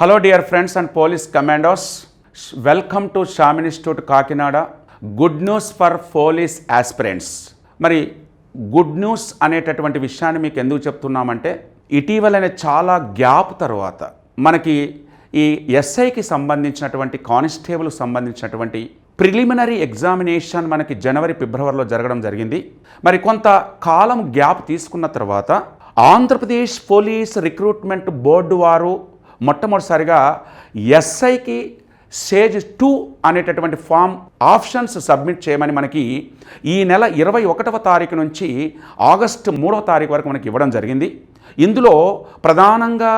Hello dear friends and police commandos welcome to Sham institute Kakinada good news for police aspirants మరి good news అనేటటువంటి విషయాన్ని మీకు ఎందుకు చెప్తున్నామంటే ఇటీవలనే చాలా గ్యాప్ తర్వాత మనకి ఈ ఎస్ఐకి సంబంధించినటువంటి కానిస్టేబుల్ సంబంధించినటువంటి ప్రిలిమినరీ ఎగ్జామినేషన్ మనకి జనవరి ఫిబ్రవరిలో జరగడం జరిగింది. మరి కొంత కాలం గ్యాప్ తీసుకున్న తర్వాత ఆంధ్రప్రదేశ్ పోలీస్ రిక్రూట్మెంట్ బోర్డు వారు మొట్టమొదటిసారిగా ఎస్ఐకి సేజ్ టూ అనేటటువంటి ఫామ్ ఆప్షన్స్ సబ్మిట్ చేయమని మనకి ఈ నెల ఇరవై ఒకటవ తారీఖు నుంచి ఆగస్టు మూడవ తారీఖు వరకు మనకి ఇవ్వడం జరిగింది. ఇందులో ప్రధానంగా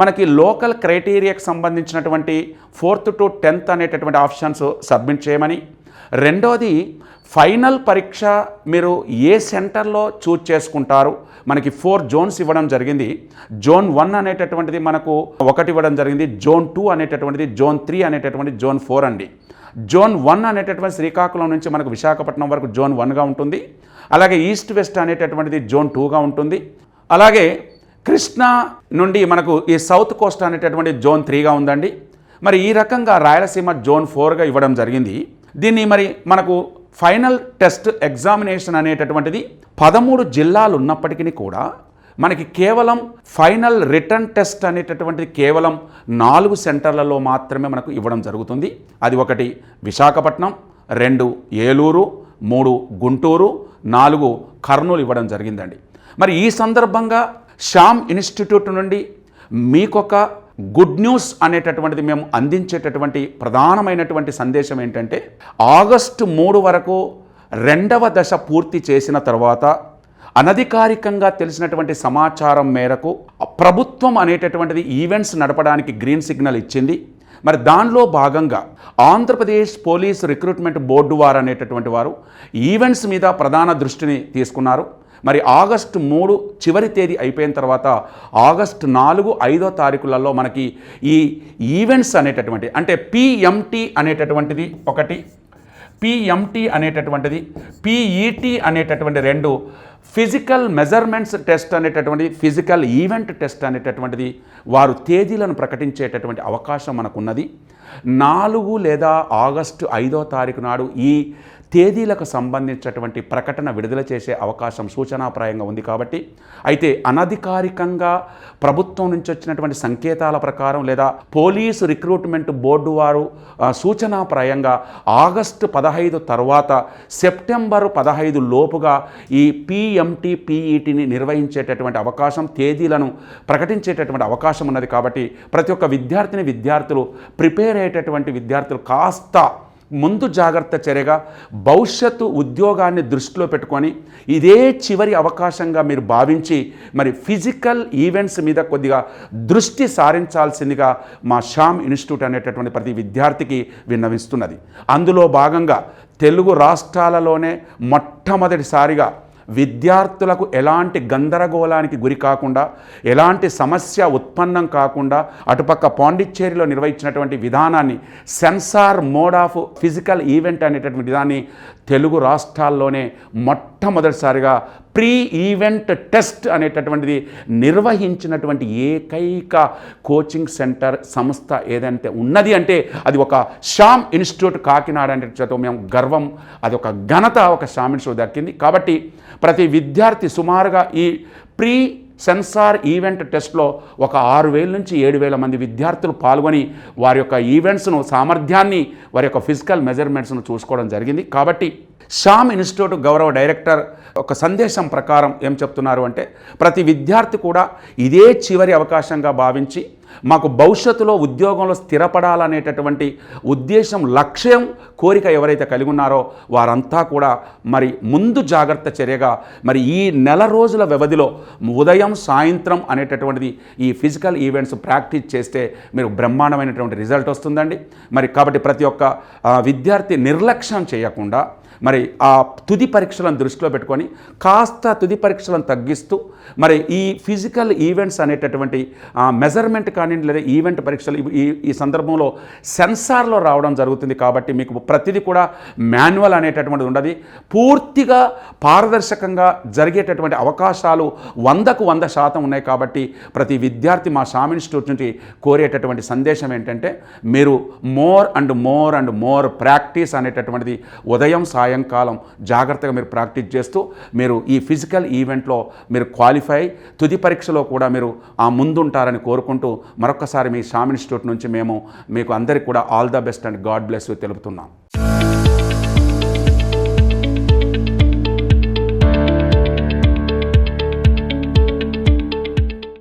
మనకి లోకల్ క్రైటీరియాకి సంబంధించినటువంటి ఫోర్త్ టు టెన్త్ అనేటటువంటి ఆప్షన్స్ సబ్మిట్ చేయమని రెండోది ఫైనల్ పరీక్ష మీరు ఏ సెంటర్లో చూజ్ చేసుకుంటారు? మనకి ఫోర్ జోన్స్ ఇవ్వడం జరిగింది. జోన్ వన్ అనేటటువంటిది మనకు ఒకటి ఇవ్వడం జరిగింది. జోన్ టూ అనేటటువంటిది జోన్ త్రీ అనేటటువంటి జోన్ ఫోర్ అండి. జోన్ వన్ అనేటటువంటి శ్రీకాకుళం నుంచి మనకు విశాఖపట్నం వరకు జోన్ వన్గా ఉంటుంది. అలాగే ఈస్ట్ వెస్ట్ అనేటటువంటిది జోన్ టూగా ఉంటుంది. అలాగే కృష్ణా నుండి మనకు ఈ సౌత్ కోస్ట్ అనేటటువంటి జోన్ త్రీగా ఉందండి. మరి ఈ రకంగా రాయలసీమ జోన్ ఫోర్గా ఇవ్వడం జరిగింది. దీన్ని మరి మనకు ఫైనల్ టెస్ట్ ఎగ్జామినేషన్ అనేటటువంటిది పదమూడు జిల్లాలు ఉన్నప్పటికీ కూడా మనకి కేవలం ఫైనల్ రిటర్న్ టెస్ట్ అనేటటువంటిది కేవలం నాలుగు సెంటర్లలో మాత్రమే మనకు ఇవ్వడం జరుగుతుంది. అది ఒకటి విశాఖపట్నం రెండు ఏలూరు మూడు గుంటూరు నాలుగు కర్నూలు ఇవ్వడం జరిగిందండి. మరి ఈ సందర్భంగా శ్యామ్ ఇన్స్టిట్యూట్ నుండి మీకొక గుడ్ న్యూస్ అనేటటువంటిది మేము అందించేటటువంటి ప్రధానమైనటువంటి సందేశం ఏంటంటే ఆగస్టు మూడు వరకు రెండవ దశ పూర్తి చేసిన తర్వాత అనధికారికంగా తెలిసినటువంటి సమాచారం మేరకు ప్రభుత్వం అనేటటువంటిది ఈవెంట్స్ నడపడానికి గ్రీన్ సిగ్నల్ ఇచ్చింది. మరి దానిలో భాగంగా ఆంధ్రప్రదేశ్ పోలీస్ రిక్రూట్మెంట్ బోర్డు వారు అనేటటువంటి వారు ఈవెంట్స్ మీద ప్రధాన దృష్టిని తీసుకున్నారు. మరి ఆగస్టు మూడు చివరి తేదీ అయిపోయిన తర్వాత ఆగస్టు నాలుగు ఐదో తారీఖులలో మనకి ఈ ఈవెంట్స్ అనేటటువంటి అంటే పిఎంటీ అనేటటువంటిది ఒకటి పిఎంటీ అనేటటువంటిది పిఈటీ అనేటటువంటి రెండు ఫిజికల్ మెజర్మెంట్స్ టెస్ట్ అనేటటువంటి ఫిజికల్ ఈవెంట్ టెస్ట్ అనేటటువంటిది వారు తేదీలను ప్రకటించేటటువంటి అవకాశం మనకున్నది. నాలుగు లేదా ఆగస్టు ఐదో తారీఖు నాడు ఈ తేదీలకు సంబంధించినటువంటి ప్రకటన విడుదల చేసే అవకాశం సూచనాప్రాయంగా ఉంది కాబట్టి అయితే అనధికారికంగా ప్రభుత్వం నుంచి వచ్చినటువంటి సంకేతాల ప్రకారం లేదా పోలీసు రిక్రూట్మెంట్ బోర్డు వారు సూచనాప్రాయంగా ఆగస్టు పదహైదు తర్వాత సెప్టెంబరు పదహైదు లోపుగా ఈ పిఎంటి పీఈటీని నిర్వహించేటటువంటి అవకాశం తేదీలను ప్రకటించేటటువంటి అవకాశం ఉన్నది కాబట్టి ప్రతి ఒక్క విద్యార్థిని విద్యార్థులు ప్రిపేర్ అయ్యేటటువంటి విద్యార్థులు కాస్త ముందు జాగ్రత్త చర్యగా భవిష్యత్తు ఉద్యోగాన్ని దృష్టిలో పెట్టుకొని ఇదే చివరి అవకాశంగా మీరు భావించి మరి ఫిజికల్ ఈవెంట్స్ మీద కొద్దిగా దృష్టి సారించాల్సిందిగా మా షామ్ ఇన్స్టిట్యూట్ అనేటటువంటి ప్రతి విద్యార్థికి విన్నవిస్తున్నది. అందులో భాగంగా తెలుగు రాష్ట్రాలలోనే మొట్టమొదటిసారిగా విద్యార్థులకు ఎలాంటి గందరగోళానికి గురి కాకుండా ఎలాంటి సమస్య ఉత్పన్నం కాకుండా అటుపక్క పాండిచ్చేరిలో నిర్వహించినటువంటి విధానాన్ని sensor mode of physical event అనేటటువంటి దాన్ని తెలుగు రాష్ట్రాల్లోనే మొట్టమొదటిసారిగా ప్రీ ఈవెంట్ టెస్ట్ అనేటటువంటిది నిర్వహించినటువంటి ఏకైక కోచింగ్ సెంటర్ సంస్థ ఏదంటే ఉన్నది అంటే అది ఒక షామ్ ఇన్స్టిట్యూట్ కాకినాడ అనే చేత మేము గర్వం అది ఒక ఘనత ఒక షామ్ ఇన్స్టిట్యూట్ దక్కింది. కాబట్టి ప్రతి విద్యార్థి సుమారుగా ఈ ప్రీ సెన్సార్ ఈవెంట్ టెస్ట్లో ఒక ఆరు వేల నుంచి ఏడు వేల మంది విద్యార్థులు పాల్గొని వారి యొక్క ఈవెంట్స్ను సామర్థ్యాన్ని వారి యొక్క ఫిజికల్ మెజర్మెంట్స్ను చూసుకోవడం జరిగింది. కాబట్టి షామ్ ఇన్స్టిట్యూట్ గౌరవ డైరెక్టర్ ఒక సందేశం ప్రకారం ఏం చెప్తున్నారు అంటే ప్రతి విద్యార్థి కూడా ఇదే చివరి అవకాశంగా భావించి మాకు భవిష్యత్తులో ఉద్యోగంలో స్థిరపడాలనేటటువంటి ఉద్దేశం లక్ష్యం కోరిక ఎవరైతే కలిగి ఉన్నారో వారంతా కూడా మరి ముందు జాగ్రత్త చర్యగా మరి ఈ నెల రోజుల వ్యవధిలో ఉదయం సాయంత్రం అనేటటువంటిది ఈ ఫిజికల్ ఈవెంట్స్ ప్రాక్టీస్ చేస్తే మీరు బ్రహ్మాండమైనటువంటి రిజల్ట్ వస్తుందండి. మరి కాబట్టి ప్రతి ఒక్క విద్యార్థి నిర్లక్ష్యం చేయకుండా మరి ఆ తుది పరీక్షలను దృష్టిలో పెట్టుకొని కాస్త తుది పరీక్షలను తగ్గిస్తూ మరి ఈ ఫిజికల్ ఈవెంట్స్ అనేటటువంటి మెజర్మెంట్ కానీ లేదా ఈవెంట్ పరీక్షలు ఈ ఈ సందర్భంలో సెన్సార్లో రావడం జరుగుతుంది కాబట్టి మీకు ప్రతిదీ కూడా మాన్యువల్ అనేటటువంటిది ఉండదు. పూర్తిగా పారదర్శకంగా జరిగేటటువంటి అవకాశాలు వందకు వంద శాతం ఉన్నాయి కాబట్టి ప్రతి విద్యార్థి మా షామ్ ఇన్స్టిట్యూట్ నుంచి కోరేటటువంటి సందేశం ఏంటంటే మీరు more and more and more practice అనేటటువంటిది ఉదయం సాయం సాయంకాలం జాగ్రత్తగా మీరు ప్రాక్టీస్ చేస్తూ మీరు ఈ ఫిజికల్ ఈవెంట్లో మీరు క్వాలిఫై తుది పరీక్షలో కూడా మీరు ఆ ముందుంటారని కోరుకుంటూ మరొకసారి మీ షామ్ ఇన్స్టిట్యూట్ నుంచి మేము మీకు అందరికీ కూడా all the best and God bless తెలుపుతున్నాం.